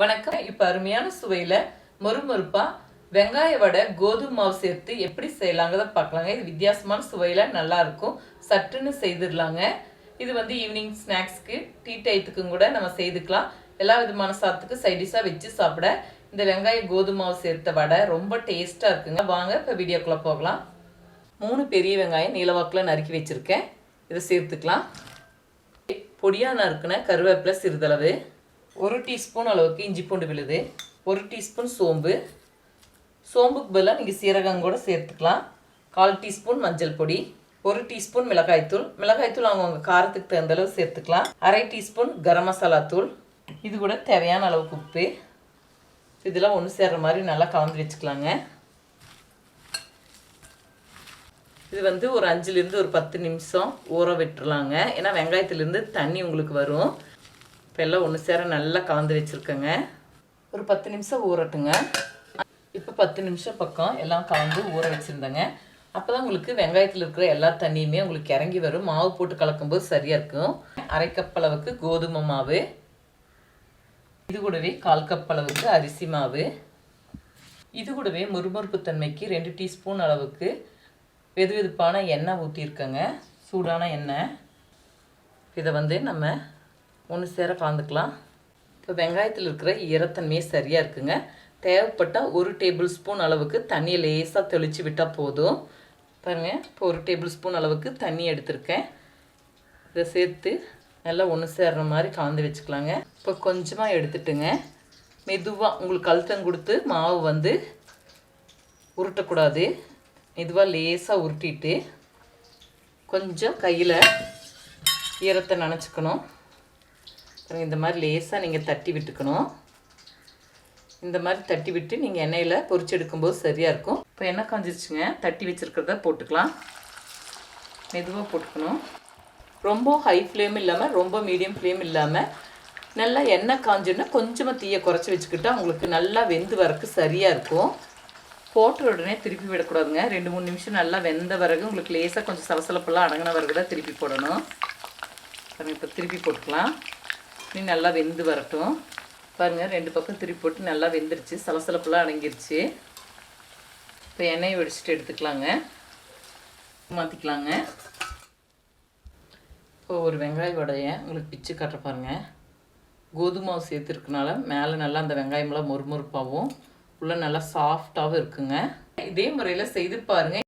வணக்கம். இப்போ அருமையான சுவையில் மொறுமொறுப்பா வெங்காய வடை கோதுமை மாவு சேர்த்து எப்படி செய்யலாங்கிறத பார்க்கலாங்க. இது வித்தியாசமான சுவையில் நல்லா இருக்கும். சட்டுன்னு செய்திடலாங்க. இது வந்து ஈவினிங் ஸ்நாக்ஸ்க்கு டீ டைத்துக்கும் கூட நம்ம செய்துக்கலாம். எல்லா விதமான சாத்துக்கும் சைடிஷாக வச்சு சாப்பிட. இந்த வெங்காய கோதுமை மாவு சேர்த்த வடை ரொம்ப டேஸ்ட்டாக இருக்குங்க. வாங்க இப்போ வீடியோக்குள்ளே போகலாம். மூணு பெரிய வெங்காயம் நீளவாக்கில் நறுக்கி வச்சுருக்கேன். இதை சேர்த்துக்கலாம். பொடியாக நறுக்குன கருவேப்பிலை சிறிதளவு. ஒரு டீஸ்பூன் அளவுக்கு இஞ்சி பூண்டு விழுது ஒரு டீஸ்பூன் சோம்பு. சோம்புக்கு பதிலாக நீங்கள் சீரகம் கூட சேர்த்துக்கலாம். கால் டீஸ்பூன் மஞ்சள் பொடி ஒரு டீஸ்பூன் மிளகாய்த்தூள் மிளகாய்த்தூள் அவங்கவுங்க காரத்துக்கு தகுந்த அளவு சேர்த்துக்கலாம். அரை டீஸ்பூன் கரம் மசாலா தூள். இது கூட தேவையான அளவுக்கு உப்பு. இதெல்லாம் ஒன்று சேர்ற மாதிரி நல்லா கலந்து வச்சுக்கலாங்க. இது வந்து ஒரு அஞ்சுலேருந்து ஒரு பத்து நிமிஷம் ஊற விட்டுருலாங்க ஏன்னா வெங்காயத்துலேருந்து தண்ணி உங்களுக்கு வரும். இப்போ எல்லாம் ஒன்று சேர நல்லா கலந்து வச்சுருக்கேங்க. ஒரு பத்து நிமிஷம் ஊறட்டுங்க. இப்போ பத்து நிமிஷம் பக்கம் எல்லாம் கலந்து ஊற வச்சுருந்தேங்க. அப்போ தான் உங்களுக்கு வெங்காயத்தில் இருக்கிற எல்லா தண்ணியுமே உங்களுக்கு இறங்கி வரும். மாவு போட்டு கலக்கும்போது சரியாக இருக்கும். அரை கப் அளவுக்கு கோதுமை மாவு. இது கூடவே கால் கப் அளவுக்கு அரிசி மாவு. இது கூடவே முறுமுறுப்பு தன்மைக்கு ரெண்டு டீஸ்பூன் அளவுக்கு வெது வெதுப்பான எண்ணெய் ஊற்றிருக்கேங்க சூடான எண்ணெய். இதை வந்து நம்ம ஒன்று சேர கலந்துக்கலாம். இப்போ வெங்காயத்தில் இருக்கிற ஈரத்தன்மையே சரியாக இருக்குங்க. தேவைப்பட்டால் ஒரு டேபிள் ஸ்பூன் அளவுக்கு தண்ணியை லேசாக தெளித்து விட்டால் போதும். பாருங்கள் இப்போ ஒரு டேபிள் ஸ்பூன் அளவுக்கு தண்ணி எடுத்திருக்கேன். இதை சேர்த்து நல்லா ஒன்று சேர்ற மாதிரி கலந்து வச்சுக்கலாங்க. இப்போ கொஞ்சமாக எடுத்துட்டுங்க. மெதுவாக உங்களுக்கு அழுத்தம் கொடுத்து மாவு வந்து உருட்டக்கூடாது. மெதுவாக லேசாக உருட்டிட்டு கொஞ்சம் கையில் ஈரத்தை நனைச்சிக்கணும். இந்த மாதிரி லேசாக நீங்கள் தட்டி விட்டுக்கணும். இந்த மாதிரி தட்டி விட்டு நீங்கள் எண்ணெயில் பொறிச்சு எடுக்கும்போது சரியாக இருக்கும். இப்போ எண்ணெய் காஞ்சிருச்சுங்க. தட்டி வச்சுருக்கிறத போட்டுக்கலாம். மெதுவாக போட்டுக்கணும். ரொம்ப ஹை ஃப்ளேம் இல்லாமல் ரொம்ப மீடியம் ஃப்ளேம் இல்லாமல் நல்லா எண்ணெய் காஞ்சோன்னா கொஞ்சமாக தீயை குறைச்சி வச்சுக்கிட்டா உங்களுக்கு நல்லா வெந்து வரக்கு சரியாக இருக்கும். போட்ட உடனே திருப்பி விடக்கூடாதுங்க. ரெண்டு மூணு நிமிஷம் நல்லா வெந்த பிறகு உங்களுக்கு லேசாக கொஞ்சம் சலசலப்பெல்லாம் அடங்கின பிறகு தான் திருப்பி போடணும். இப்போ திருப்பி போட்டுக்கலாம். நீ நல்லா வெந்து வரட்டும். பாருங்கள் ரெண்டு பக்கம் திருப்பி போட்டு நல்லா வெந்துருச்சு. சலசலப்பெல்லாம் அடங்கிருச்சு. இப்போ எண்ணெயை வெடிச்சிட்டு எடுத்துக்கலாங்க. மாற்றிக்கலாங்க இப்போ ஒரு வெங்காய வடையை உங்களுக்கு பிச்சு காட்டுற பாருங்கள் கோதுமை மாவு சேர்த்துருக்கனால மேலே நல்லா அந்த வெங்காயமெல்லாம் மொறுமொறுப்பாகவும் உள்ளே நல்லா சாஃப்டாகவும் இருக்குங்க. இதே முறையில் செய்து பாருங்கள்